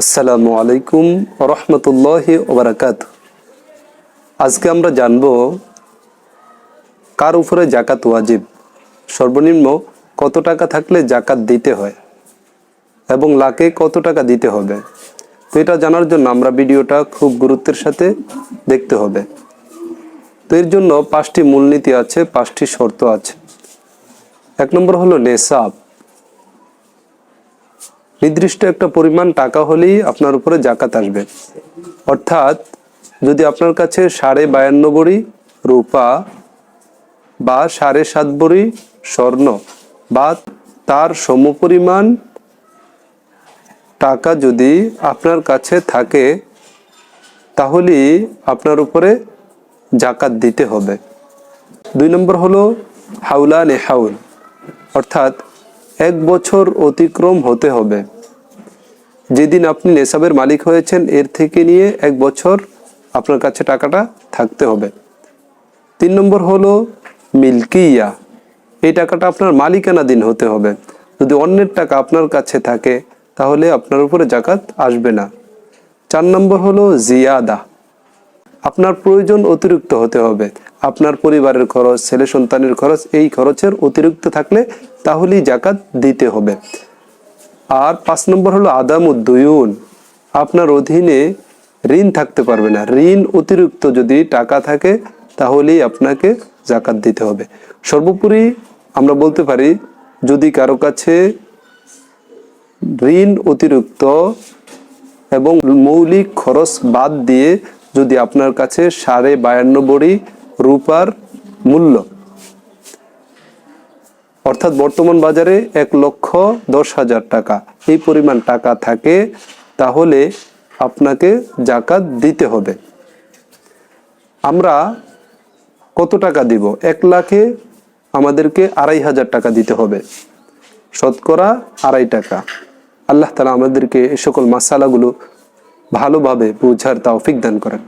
আসসালামু আলাইকুম রহমতুল্লাহ ওবরাকাত আজকে আমরা জানব কার উপরে জাকাত ওয়াজিব? সর্বনিম্ন কত টাকা থাকলে জাকাত দিতে হয় এবং লাকে কত টাকা দিতে হবে? তো এটা জানার জন্য আমরা ভিডিওটা খুব গুরুত্বের সাথে দেখতে হবে। তো এর জন্য পাঁচটি মূলনীতি আছে, পাঁচটি শর্ত আছে। এক নম্বর হলো নেশাব নির্দিষ্ট একটা পরিমাণ টাকা হলেই আপনার উপরে জাকাত আসবে। অর্থাৎ যদি আপনার কাছে সাড়ে বায়ান্ন বড়ি রূপা বা সাড়ে সাত বড়ি স্বর্ণ বা তার সমপরিমাণ টাকা যদি আপনার কাছে থাকে, তাহলেই আপনার উপরে জাকাত দিতে হবে। দুই নম্বর হলো হাউলা নেহাউল অর্থাৎ এক বছর অতিক্রম হতে হবে। যেদিন আপনি নেশাবের মালিক হয়েছেন, এর থেকে নিয়ে এক বছর আপনার কাছে টাকাটা থাকতে হবে। তিন নম্বর হলো মিল্কিয়া। এই টাকাটা আপনার মালিকানাধীন হতে হবে। যদি অন্যের টাকা আপনার কাছে থাকে, তাহলে আপনার উপরে জাকাত আসবে না। চার নম্বর হলো জিয়াদা। আপনার প্রয়োজন অতিরিক্ত হতে হবে। আপনার পরিবারের খরচ, ছেলে সন্তানের খরচ, এই খরচের অতিরিক্ত থাকলে তাহলেই জাকাত দিতে হবে। আর পাঁচ নম্বর হলো আদাম উদ্দয়ুন আপনার অধীনে ঋণ থাকতে পারবে না। ঋণ অতিরিক্ত যদি টাকা থাকে, তাহলেই আপনাকে জাকাত দিতে হবে। সর্বোপরি আমরা বলতে পারি, যদি কারও কাছে ঋণ অতিরিক্ত এবং মৌলিক খরচ বাদ দিয়ে যদি আপনার কাছে সাড়ে বায়ান্ন বড়ি রূপার মূল্য, অর্থাৎ বর্তমান বাজারে এক লক্ষ দশ হাজার টাকা, এই পরিমাণ টাকা থাকে, তাহলে আপনাকে জাকাত দিতে হবে। আমরা কত টাকা দিব? এক লাখে আমাদেরকে আড়াই হাজার টাকা দিতে হবে। শতকরা আড়াই টাকা। আল্লাহ তালা আমাদেরকে এ সকল মাসালাগুলো ভালোভাবে বোঝার তাওফিক দান করেন।